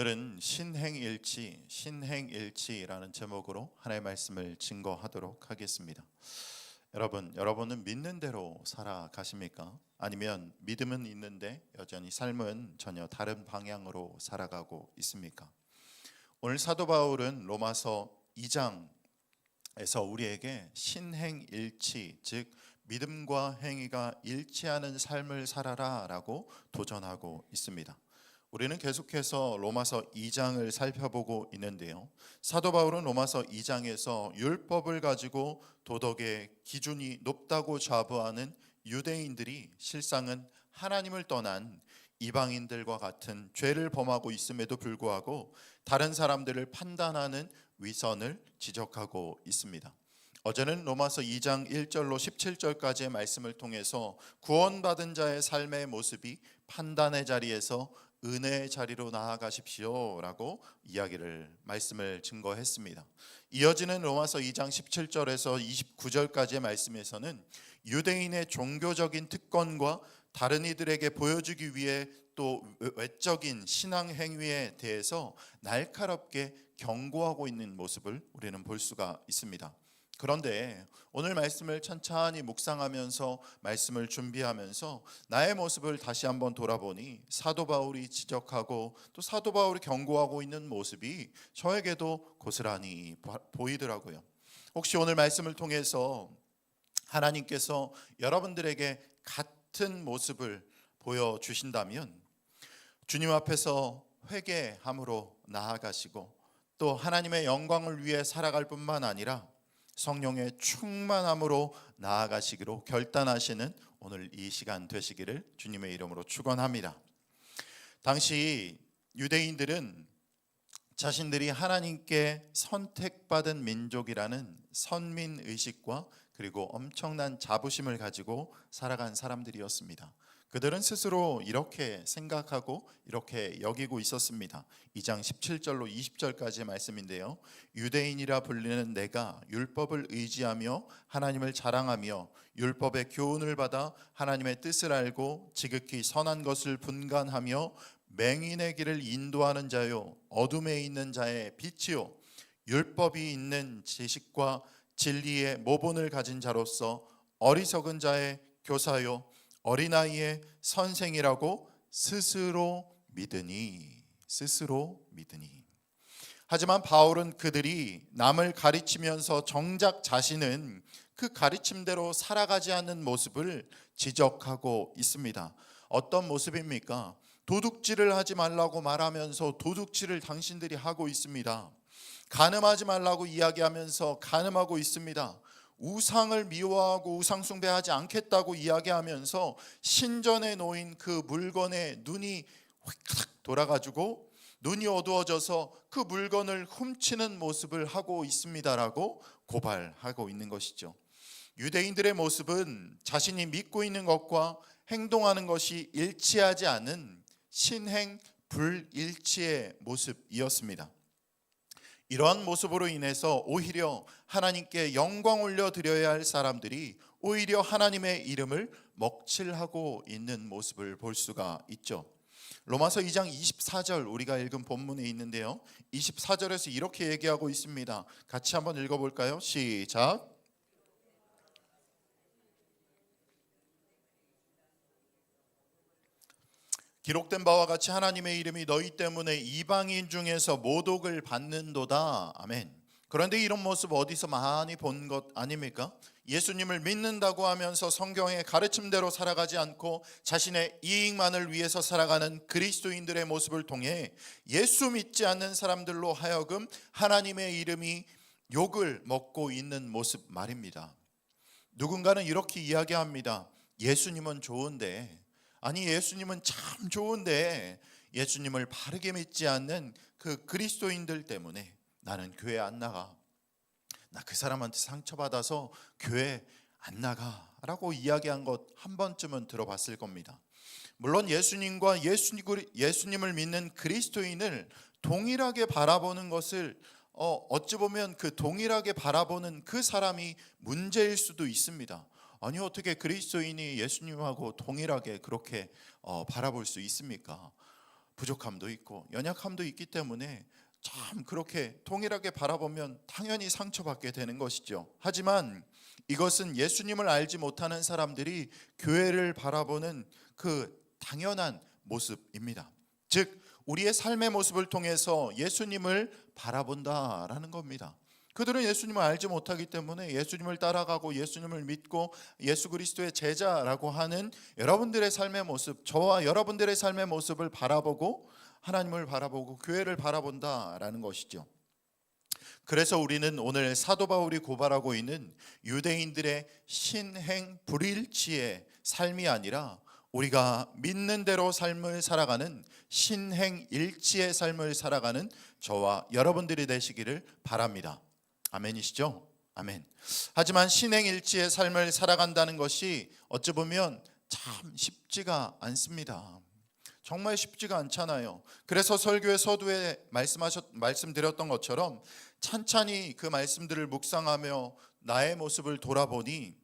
오늘은 신행일치, 신행일치라는 제목으로 하나의 말씀을 증거하도록 하겠습니다. 여러분, 여러분은 믿는 대로 살아가십니까? 아니면 믿음은 있는데 여전히 삶은 전혀 다른 방향으로 살아가고 있습니까? 오늘 사도 바울은 로마서 2장에서 우리에게 신행일치, 즉 믿음과 행위가 일치하는 삶을 살아라라고 도전하고 있습니다. 우리는 계속해서 로마서 2장을 살펴보고 있는데요. 사도 바울은 로마서 2장에서 율법을 가지고 도덕의 기준이 높다고 자부하는 유대인들이 실상은 하나님을 떠난 이방인들과 같은 죄를 범하고 있음에도 불구하고 다른 사람들을 판단하는 위선을 지적하고 있습니다. 어제는 로마서 2장 1절로 17절까지의 말씀을 통해서 구원받은 자의 삶의 모습이 판단의 자리에서 은혜의 자리로 나아가십시오라고 이야기를 말씀을 증거했습니다. 이어지는 로마서 2장 17절에서 29절까지의 말씀에서는 유대인의 종교적인 특권과 다른 이들에게 보여주기 위해 또 외적인 신앙 행위에 대해서 날카롭게 경고하고 있는 모습을 우리는 볼 수가 있습니다. 그런데 오늘 말씀을 천천히 묵상하면서 말씀을 준비하면서 나의 모습을 다시 한번 돌아보니 사도 바울이 지적하고 또 사도 바울이 경고하고 있는 모습이 저에게도 고스란히 보이더라고요. 혹시 오늘 말씀을 통해서 하나님께서 여러분들에게 같은 모습을 보여 주신다면 주님 앞에서 회개함으로 나아가시고 또 하나님의 영광을 위해 살아갈 뿐만 아니라 성령의 충만함으로 나아가시기로 결단하시는 오늘 이 시간 되시기를 주님의 이름으로 축원합니다. 당시 유대인들은 자신들이 하나님께 선택받은 민족이라는 선민 의식과 그리고 엄청난 자부심을 가지고 살아간 사람들이었습니다. 그들은 스스로 이렇게 생각하고 이렇게 여기고 있었습니다. 2장 17절로 20절까지의 말씀인데요. 유대인이라 불리는 내가 율법을 의지하며 하나님을 자랑하며 율법의 교훈을 받아 하나님의 뜻을 알고 지극히 선한 것을 분간하며 맹인의 길을 인도하는 자요 어둠에 있는 자의 빛이요 율법이 있는 지식과 진리의 모본을 가진 자로서 어리석은 자의 교사요 어린아이의 선생이라고 스스로 믿으니 스스로 믿으니 하지만 바울은 그들이 남을 가르치면서 정작 자신은 그 가르침대로 살아가지 않는 모습을 지적하고 있습니다. 어떤 모습입니까? 도둑질을 하지 말라고 말하면서 도둑질을 당신들이 하고 있습니다. 가늠하지 말라고 이야기하면서 가늠하고 있습니다. 우상을 미워하고 우상 숭배하지 않겠다고 이야기하면서 신전에 놓인 그 물건에 눈이 휙 돌아가지고 눈이 어두워져서 그 물건을 훔치는 모습을 하고 있습니다라고 고발하고 있는 것이죠. 유대인들의 모습은 자신이 믿고 있는 것과 행동하는 것이 일치하지 않은 신행 불일치의 모습이었습니다. 이러한 모습으로 인해서 오히려 하나님께 영광 올려 드려야 할 사람들이 오히려 하나님의 이름을 먹칠하고 있는 모습을 볼 수가 있죠. 로마서 2장 24절 우리가 읽은 본문에 있는데요. 24절에서 이렇게 얘기하고 있습니다. 같이 한번 읽어 볼까요? 시작. 기록된 바와 같이 하나님의 이름이 너희 때문에 이방인 중에서 모독을 받는도다. 아멘. 그런데 이런 모습 어디서 많이 본 것 아닙니까? 예수님을 믿는다고 하면서 성경의 가르침대로 살아가지 않고 자신의 이익만을 위해서 살아가는 그리스도인들의 모습을 통해 예수 믿지 않는 사람들로 하여금 하나님의 이름이 욕을 먹고 있는 모습 말입니다. 누군가는 이렇게 이야기합니다. 예수님은 좋은데 아니 예수님은 참 좋은데 예수님을 바르게 믿지 않는 그 그리스도인들 때문에 나는 교회 안 나가. 나 그 사람한테 상처받아서 교회 안 나가라고 이야기한 것 한 번쯤은 들어봤을 겁니다. 물론 예수님과 예수님 을 믿는 그리스도인을 동일하게 바라보는 것을 어, 어찌 보면 그 동일하게 바라보는 그 사람이 문제일 수도 있습니다. 아니 어떻게 그리스도인이 예수님하고 동일하게 그렇게 어, 바라볼 수 있습니까? 부족함도 있고 연약함도 있기 때문에 참 그렇게 동일하게 바라보면 당연히 상처받게 되는 것이죠. 하지만 이것은 예수님을 알지 못하는 사람들이 교회를 바라보는 그 당연한 모습입니다. 즉 우리의 삶의 모습을 통해서 예수님을 바라본다라는 겁니다. 그들은 예수님을 알지 못하기 때문에 예수님을 따라가고 예수님을 믿고 예수 그리스도의 제자라고 하는 여러분들의 삶의 모습, 저와 여러분들의 삶의 모습을 바라보고 하나님을 바라보고 교회를 바라본다라는 것이죠. 그래서 우리는 오늘 사도 바울이 고발하고 있는 유대인들의 신행 불일치의 삶이 아니라 우리가 믿는 대로 삶을 살아가는 신행 일치의 삶을 살아가는 저와 여러분들이 되시기를 바랍니다. 아멘이시죠? 아멘. 하지만 신행 일치의 삶을 살아간다는 것이 어찌 보면 참 쉽지가 않습니다. 정말 쉽지가 않잖아요. 그래서 설교의 서두에 말씀하셨 말씀드렸던 것처럼 찬찬히 그 말씀들을 묵상하며 나의 모습을 돌아보니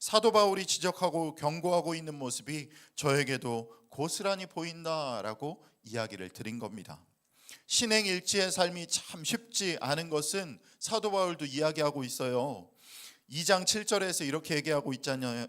사도 바울이 지적하고 경고하고 있는 모습이 저에게도 고스란히 보인다라고 이야기를 드린 겁니다. 신행 일치의 삶이 참 쉽지 않은 것은 사도 바울도 이야기하고 있어요. 2장 7절에서 이렇게 얘기하고 있잖아요.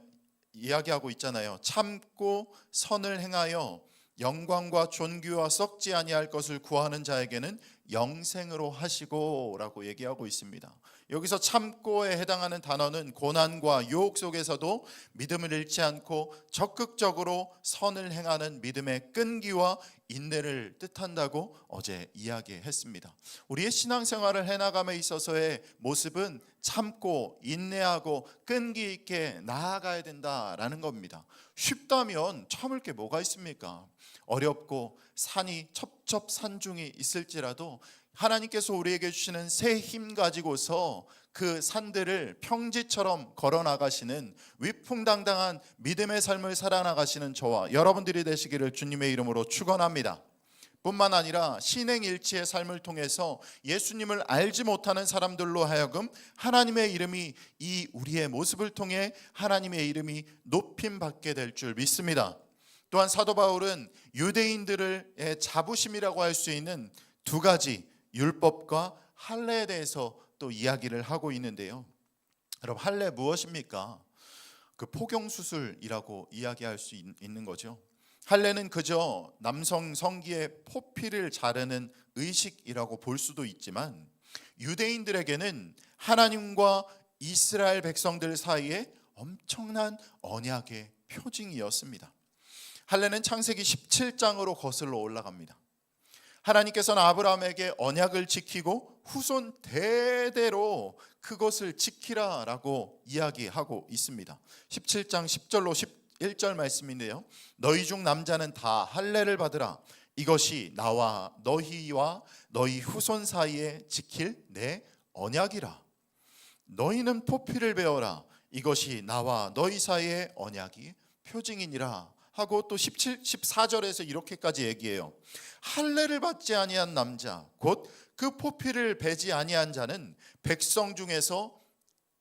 이야기하고 있잖아요. 참고 선을 행하여 영광과 존귀와 썩지 아니할 것을 구하는 자에게는 영생으로 하시고라고 얘기하고 있습니다. 여기서 참고에 해당하는 단어는 고난과 유혹 속에서도 믿음을 잃지 않고 적극적으로 선을 행하는 믿음의 끈기와 인내를 뜻한다고 어제 이야기했습니다. 우리의 신앙생활을 해나감에 있어서의 모습은 참고 인내하고 끈기 있게 나아가야 된다라는 겁니다. 쉽다면 참을 게 뭐가 있습니까? 어렵고 산이 첩첩산중이 있을지라도 하나님께서 우리에게 주시는 새 힘 가지고서 그 산들을 평지처럼 걸어 나가시는 위풍당당한 믿음의 삶을 살아나가시는 저와 여러분들이 되시기를 주님의 이름으로 축원합니다. 뿐만 아니라 신행일치의 삶을 통해서 예수님을 알지 못하는 사람들로 하여금 하나님의 이름이 이 우리의 모습을 통해 하나님의 이름이 높임 받게 될 줄 믿습니다. 또한 사도 바울은 유대인들의 자부심이라고 할 수 있는 두 가지 율법과 할례에 대해서 또 이야기를 하고 있는데요. 여러분 할례 무엇입니까? 그 포경 수술이라고 이야기할 수 있- 있는 거죠. 할례는 그저 남성 성기의 포피를 자르는 의식이라고 볼 수도 있지만 유대인들에게는 하나님과 이스라엘 백성들 사이에 엄청난 언약의 표징이었습니다. 할례는 창세기 17장으로 거슬러 올라갑니다. 하나님께서는 아브라함에게 언약을 지키고 후손 대대로 그것을 지키라라고 이야기하고 있습니다. 17장 10절로 11절 말씀인데요. 너희 중 남자는 다 할례를 받으라. 이것이 나와 너희와 너희 후손 사이에 지킬 내 언약이라. 너희는 포피를 베어라. 이것이 나와 너희 사이의 언약이 표징이니라. 하고 또 17, 14절에서 이렇게까지 얘기해요. 할례를 받지 아니한 남자 곧 그 포피를 베지 아니한 자는 백성 중에서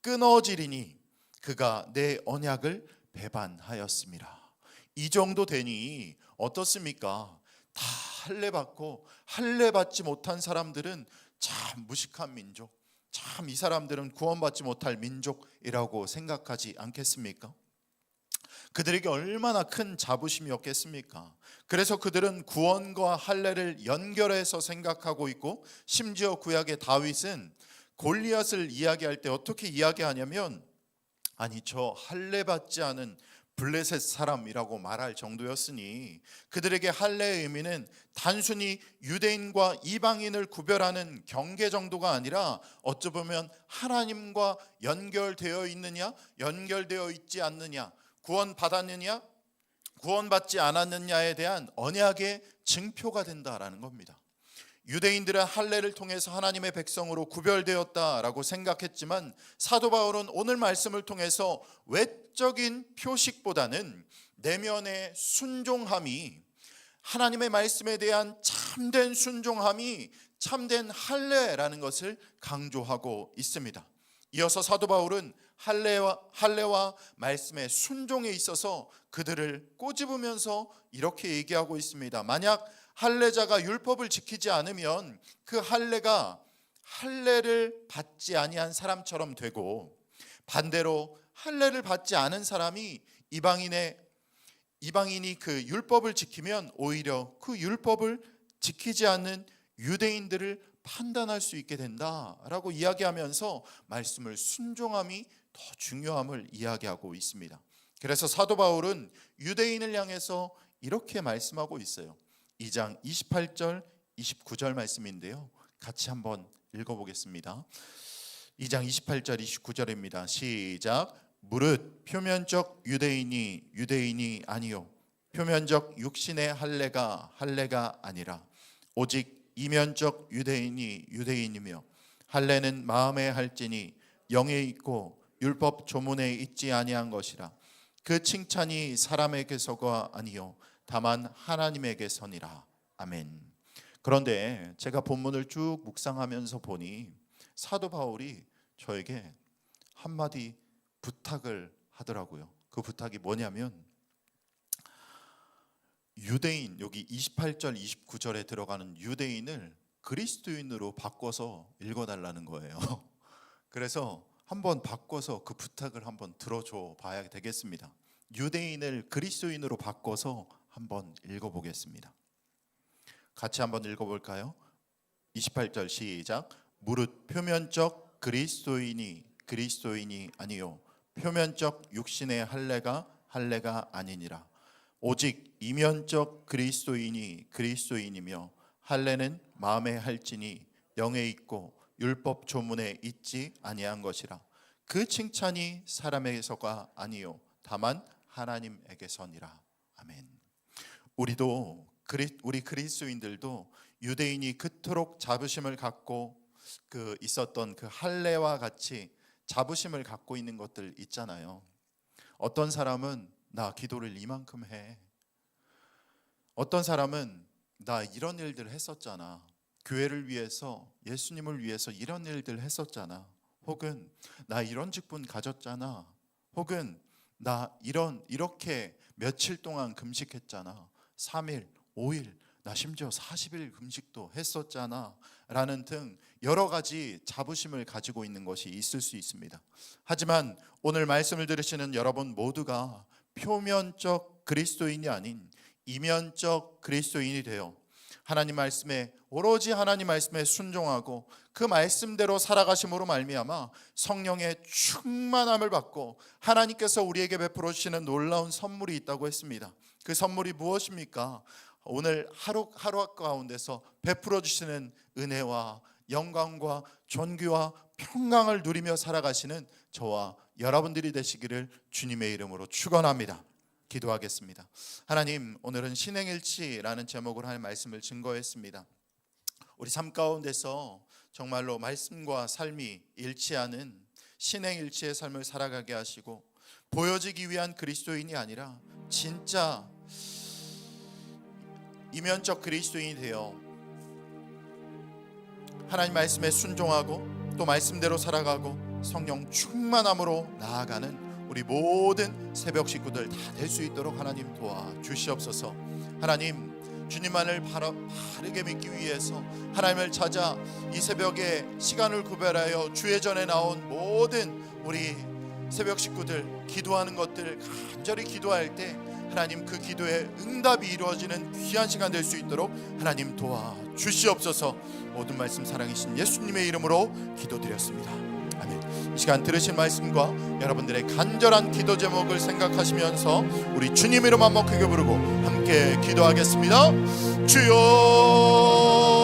끊어지리니 그가 내 언약을 배반하였습니다. 이 정도 되니 어떻습니까? 다 할례 받고 할례 받지 못한 사람들은 참 무식한 민족, 참 이 사람들은 구원받지 못할 민족이라고 생각하지 않겠습니까? 그들에게 얼마나 큰 자부심이었겠습니까? 그래서 그들은 구원과 할례를 연결해서 생각하고 있고 심지어 구약의 다윗은 골리앗을 이야기할 때 어떻게 이야기하냐면 아니 저 할례 받지 않은 블레셋 사람이라고 말할 정도였으니 그들에게 할례의 의미는 단순히 유대인과 이방인을 구별하는 경계 정도가 아니라 어찌 보면 하나님과 연결되어 있느냐 연결되어 있지 않느냐 구원 받았느냐 구원 받지 않았느냐에 대한 언약의 증표가 된다라는 겁니다. 유대인들은 할례를 통해서 하나님의 백성으로 구별되었다라고 생각했지만 사도 바울은 오늘 말씀을 통해서 외적인 표식보다는 내면의 순종함이 하나님의 말씀에 대한 참된 순종함이 참된 할례라는 것을 강조하고 있습니다. 이어서 사도 바울은 할례와 할례와 말씀의 순종에 있어서 그들을 꼬집으면서 이렇게 얘기하고 있습니다. 만약 할례자가 율법을 지키지 않으면 그 할례가 할례를 받지 아니한 사람처럼 되고 반대로 할례를 받지 않은 사람이 이방인의 이방인이 그 율법을 지키면 오히려 그 율법을 지키지 않는 유대인들을 판단할 수 있게 된다라고 이야기하면서 말씀을 순종함이 더 중요함을 이야기하고 있습니다. 그래서 사도 바울은 유대인을 향해서 이렇게 말씀하고 있어요. 2장 28절 29절 말씀인데요. 같이 한번 읽어보겠습니다. 2장 28절 29절입니다. 시작. 무릇 표면적 유대인이 유대인이 아니요 표면적 육신의 할례가 할례가 아니라 오직 이면적 유대인이 유대인이며 할례는 마음에 할지니 영에 있고 율법 조문에 있지 아니한 것이라 그 칭찬이 사람에게서가 아니요 다만 하나님에게서니라 아멘. 그런데 제가 본문을 쭉 묵상하면서 보니 사도 바울이 저에게 한마디 부탁을 하더라고요. 그 부탁이 뭐냐면 유대인 여기 28절 29절에 들어가는 유대인을 그리스도인으로 바꿔서 읽어달라는 거예요. 그래서 한번 바꿔서 그 부탁을 한번 들어줘 봐야 되겠습니다. 유대인을 그리스도인으로 바꿔서 한번 읽어보겠습니다. 같이 한번 읽어볼까요? 28절 시작. 무릇 표면적 그리스도인이 그리스도인이 아니요 표면적 육신의 할례가 할례가 아니니라. 오직 이면적 그리스도인이 그리스도인이며 할례는 마음에 할지니 영에 있고 율법 조문에 있지 아니한 것이라. 그 칭찬이 사람에게서가 아니요 다만 하나님에게서니라. 아멘. 우리도 우리 그리스도인들도 유대인이 그토록 자부심을 갖고 그 있었던 그 할례와 같이 자부심을 갖고 있는 것들 있잖아요. 어떤 사람은 나 기도를 이만큼 해. 어떤 사람은 나 이런 일들 했었잖아. 교회를 위해서 예수님을 위해서 이런 일들 했었잖아. 혹은 나 이런 직분 가졌잖아. 혹은 나 이런 이렇게 며칠 동안 금식했잖아. 3일, 5일, 나 심지어 40일 금식도 했었잖아. 라는 등 여러 가지 자부심을 가지고 있는 것이 있을 수 있습니다. 하지만 오늘 말씀을 들으시는 여러분 모두가 표면적 그리스도인이 아닌 이면적 그리스도인이 되어 하나님 말씀에 오로지 하나님 말씀에 순종하고 그 말씀대로 살아가심으로 말미암아 성령의 충만함을 받고 하나님께서 우리에게 베풀어 주시는 놀라운 선물이 있다고 했습니다. 그 선물이 무엇입니까? 오늘 하루 하루 가운데서 베풀어 주시는 은혜와 영광과 존귀와 평강을 누리며 살아가시는 저와 여러분들이 되시기를 주님의 이름으로 축원합니다. 기도하겠습니다. 하나님, 오늘은 신행일치라는 제목으로 할 말씀을 증거했습니다. 우리 삶 가운데서 정말로 말씀과 삶이 일치하는 신행일치의 삶을 살아가게 하시고 보여지기 위한 그리스도인이 아니라 진짜 이면적 그리스도인이 되어 하나님 말씀에 순종하고 또 말씀대로 살아가고 성령 충만함으로 나아가는 우리 모든 새벽 식구들 다 될 수 있도록 하나님 도와 주시옵소서. 하나님 주님만을 바로, 바르게 믿기 위해서 하나님을 찾아 이 새벽에 시간을 구별하여 주의 전에 나온 모든 우리 새벽 식구들 기도하는 것들 간절히 기도할 때 하나님 그 기도에 응답이 이루어지는 귀한 시간 될 수 있도록 하나님 도와 주시옵소서. 모든 말씀 사랑이신 예수님의 이름으로 기도드렸습니다. 아멘. 이 시간 들으신 말씀과 여러분들의 간절한 기도 제목을 생각하시면서 우리 주님 이름 한번 크게 부르고 함께 기도하겠습니다. 주여